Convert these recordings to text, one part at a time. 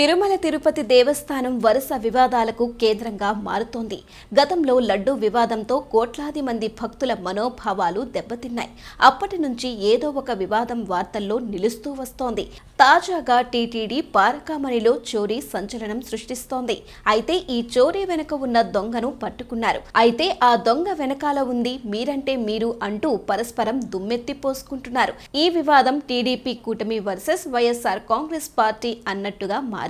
తిరుమల తిరుపతి దేవస్థానం వరుస వివాదాలకు కేంద్రంగా మారుతోంది. గతంలో లడ్డూ వివాదంతో కోట్లాది మంది భక్తుల మనోభావాలు దెబ్బతిన్నాయి. అప్పటి నుంచి ఏదో ఒక వివాదం వార్తల్లో నిలుస్తూ వస్తోంది. తాజాగా టీటీడీ పారకామణిలో చోరీ సంచలనం సృష్టిస్తోంది. అయితే ఈ చోరీ వెనుక ఉన్న దొంగను పట్టుకున్నారు. అయితే ఆ దొంగ వెనకాల ఉంది మీరంటే మీరు అంటూ పరస్పరం దుమ్మెత్తి పోసుకుంటున్నారు. ఈ వివాదం టీడీపీ కూటమి వర్సెస్ వైఎస్ఆర్ కాంగ్రెస్ పార్టీ అన్నట్టుగా మారింది.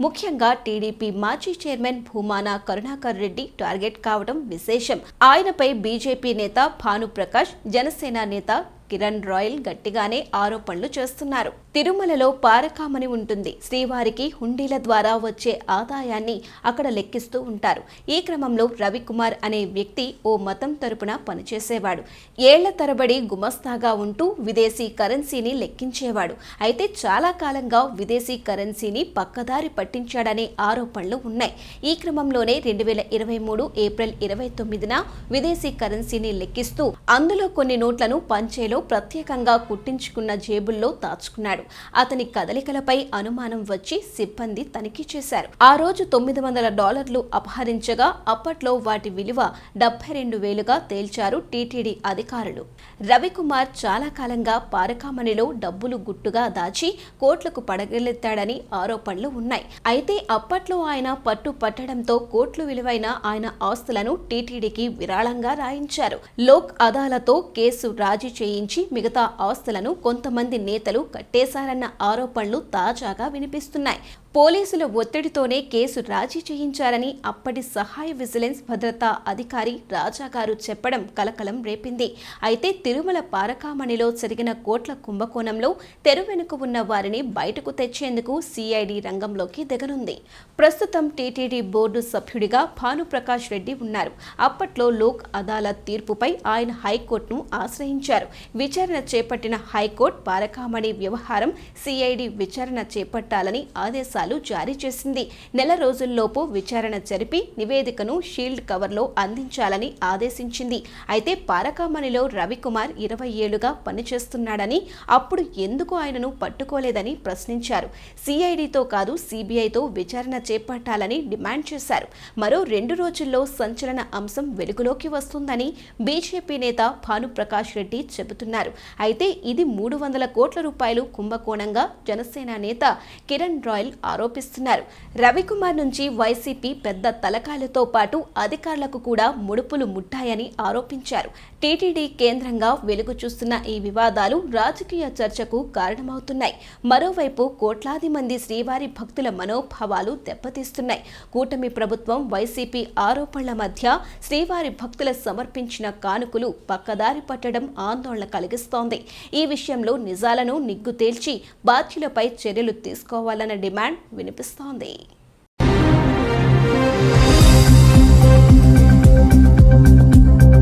ముఖ్యంగా టీడీపీ మాజీ చైర్మన్ భూమాన కరుణాకర్ రెడ్డి టార్గెట్ కావడం విశేషం. ఆయనపై బీజేపీ నేత భానుప్రకాష్ జనసేన నేత కిరణ్ రాయల్ గట్టిగానే ఆరోపణలు చేస్తున్నారు. తిరుమలలో పారకామని ఉంటుంది. శ్రీవారికి హుండీల ద్వారా వచ్చే ఆదాయాన్ని అక్కడ లెక్కిస్తూ ఉంటారు. ఈ క్రమంలో రవికుమార్ అనే వ్యక్తి ఓ మతం తరపున పనిచేసేవాడు. ఏళ్ళ తరబడి గుమస్తాగా ఉంటూ విదేశీ కరెన్సీని లెక్కించేవాడు. అయితే చాలా కాలంగా విదేశీ కరెన్సీని పక్కదారి పట్టించాడనే ఆరోపణలు ఉన్నాయి. ఈ క్రమంలోనే రెండు వేల ఇరవై మూడు ఏప్రిల్ ఇరవై తొమ్మిదిన విదేశీ కరెన్సీని లెక్కిస్తూ అందులో కొన్ని నోట్లను పంచేలో ప్రత్యేకంగా కుట్టించుకున్న జేబుల్లో దాచుకున్నాడు. అతని కదలికలపై అనుమానం వచ్చి సిబ్బంది తనిఖీ చేశారు. ఆ రోజు తొమ్మిది వందల డాలర్లు అపహరించగా అప్పట్లో వాటి విలువ డెబ్బై రెండు వేలుగా తేల్చారు టీటీడీ అధికారులు. రవికుమార్ చాలా కాలంగా పారకామణిలో డబ్బులు గుట్టుగా దాచి కోట్లకు పడగలెత్తాడని ఆరోపణలు ఉన్నాయి. అయితే అప్పట్లో ఆయన పట్టు పట్టడంతో కోట్లు విలువైన ఆయన ఆస్తులను టీటీడీకి విరాళంగా రాయించారు. లోక్ అదాలతో కేసు రాజీ చేయించి మిగతా ఆస్తులను కొంతమంది నేతలు కట్టేశారన్న ఆరోపణలు తాజాగా వినిపిస్తున్నాయి. పోలీసుల ఒత్తిడితోనే కేసు రాజీ చేయించారని అప్పటి సహాయ విజిలెన్స్ భద్రతా అధికారి రాజా గారు చెప్పడం కలకలం రేపింది. అయితే తిరుమల పారకామణిలో జరిగిన కోట్ల కుంభకోణంలో తెరు వెనుక ఉన్న వారిని బయటకు తెచ్చేందుకు సిఐడి రంగంలోకి దిగనుంది. ప్రస్తుతం టీటీడీ బోర్డు సభ్యుడిగా భానుప్రకాష్ రెడ్డి ఉన్నారు. అప్పట్లో లోక్ అదాలత్ తీర్పుపై ఆయన హైకోర్టును ఆశ్రయించారు. విచారణ చేపట్టిన హైకోర్టు పారకామణి వ్యవహారం సిఐడి విచారణ చేపట్టాలని ఆదేశాలు జారీ చేసింది. నెల రోజుల్లోపు విచారణ జరిపి నివేదికను షీల్డ్ కవర్లో అందించాలని ఆదేశించింది. అయితే పారకామణిలో రవికుమార్ ఇరవై ఏళ్ళుగా పనిచేస్తున్నాడని అప్పుడు ఎందుకు ఆయనను పట్టుకోలేదని ప్రశ్నించారు. సిఐడితో కాదు సిబిఐతో విచారణ చేపట్టాలని డిమాండ్ చేశారు. మరో రెండు రోజుల్లో సంచలన అంశం వెలుగులోకి వస్తుందని బీజేపీ నేత భానుప్రకాష్ రెడ్డి చెబుతున్నారు అయితే ఇది మూడు వందల కోట్ల రూపాయలు కుంభకోణంగా జనసేన నేత కిరణ్ రాయల్ ఆరోపిస్తున్నారు. రవికుమార్ నుంచి వైసీపీ పెద్ద తలకాయలతో పాటు అధికారులకు కూడా ముడుపులు ముట్టాయని ఆరోపించారు. టీటీడీ కేంద్రంగా వెలుగు చూస్తున్న ఈ వివాదాలు రాజకీయ చర్చకు కారణమవుతున్నాయి. మరోవైపు కోట్లాది మంది శ్రీవారి భక్తుల మనోభావాలు దెబ్బతీస్తున్నాయి. కూటమి ప్రభుత్వం వైసీపీ ఆరోపణల మధ్య శ్రీవారి భక్తుల సమర్పించిన కానుకలు పక్కదారి పట్టడం ఆందోళన కలిగిస్తోంది. ఈ విషయంలో నిజాలను నిగ్గు తేల్చి బాధ్యులపై చర్యలు తీసుకోవాలన్న డిమాండ్ వినిపిస్తోంది.